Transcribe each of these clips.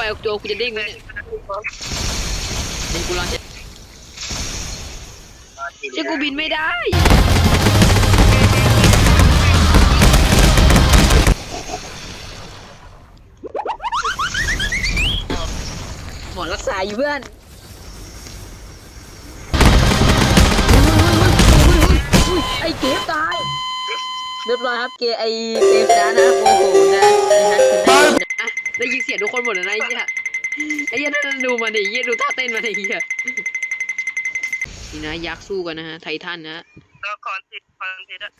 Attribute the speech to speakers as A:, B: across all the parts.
A: ไปออกตัวกูจะเด้งไหมเนี่ยเป็นกูรอจะเชื่กูบินไม่ได้หมอรักษาอยู่เพื่อนไอ้เก๋ตาย เรียบร้อยครับเกย์ไอเกย์นะนะโอ้โห นเสียงทุกคนหมดเลยนะไอ้เหี้ยไอ้เหี้ยนั่นดูมันดิไอ้เหี้ยดูท่าเต้นมันดิไอ้เหี้ยนี่นะยักษ์สู้กันนะฮะไททันนะฮะ
B: แล้วคอนติดคอนติดอะ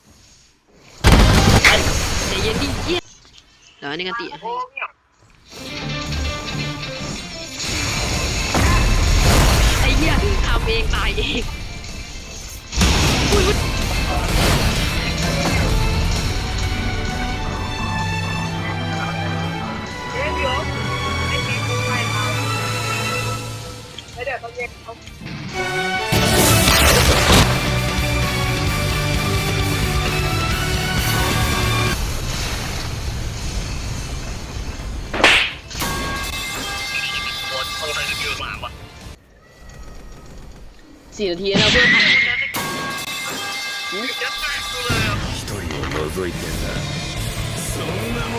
A: ใจเย็นดิเหี้ยเดี๋ยวอันนี้กันติ
B: โอ้ย
A: ไอ้เหี้ยทำเองตายเอง สี่นาทีแล้วเพื่อน
B: จะแตกกูเลยอ่ะ
C: 一人を除いてなそんなもの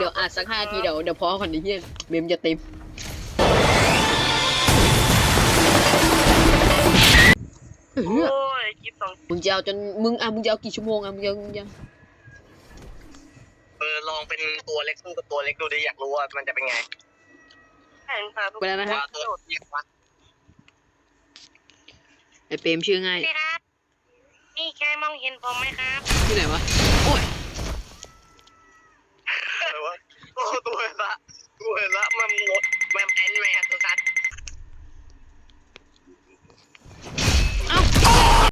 A: ดี๋ยวอัดสักห้านาทีเดี๋ยวเดี๋ยวพอก่อนดิเหี้ยเมมจะเต็มเออ
B: โอ้ยยี่สิบสอง
A: มึงจะเอาจนมึงอะมึงจะเอากี่ชั่วโมงอะมึงจะมึงจะ
D: เออลองเป็นตัวเล็กสู้กับตัวเล็กดูดิอยากรู้ว่ามันจะเป็นไง
B: แข่งพาทุก
A: ไปแล้วนะฮะ
D: ว่าตัวเล็กวะ
A: ไอเปรมชื่อง่าย
B: พี่ครับ นี่ใครมองเห็นผมไหมครับ
A: ที่ไหนวะโอ้ย God.